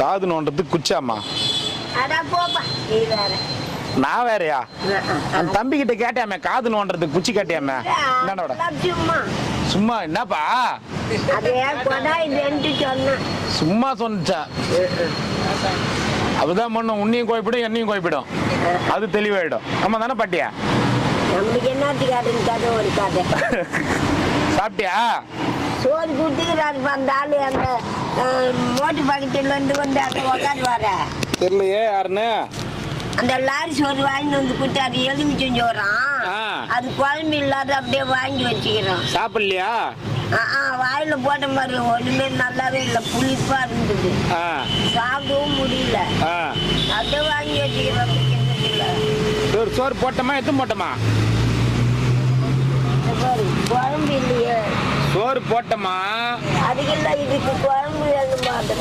காது நோண்டதுக்கு குச்சாமா நான் வேறயா? அந்த தம்பி கிட்ட கேட்டியாமே காது நோண்டதுக்கு குச்சி கேட்டியாமே என்னடா சும்மா. என்னப்பா? சும்மா சொன்னச்சா. அதுதான் பண்ணும். உன்னையும் கோய்ப்பிடும் என்னையும் கோய்ப்பிடும். அது தெளிவாயிடும். ஆமா தானே பாட்டியா? சாப்பிட்டியா? சோறு குடுத்துக்கிறாரு அந்த ஆளு அந்த மோட்டு பக்கத்துல இருந்து வந்து அங்க உட்காந்து வர. தெரியலையே யாருன்னு? அந்த லாரி சோறு வாங்கிட்டு வந்து கொடுத்தாரு எலுமிச்சம் சோறான். அது குழம்பு இல்லாத அப்படியே வாங்கி வச்சுக்கிறோம். சாப்பிடலையா? வாயில போட்ட மாதிரி ஒண்ணுமே நல்லாவே இல்லை. புளிப்பா இருந்தது. சாப்பிடவும் முடியல. அப்படியே வாங்கி வச்சுக்கிறோம். சோறு போட்டோமா எத்தும் போட்டோமா? போட்டோமா? அது போட்டோமா இதுக்கு குழம்பு வேணுமா? அது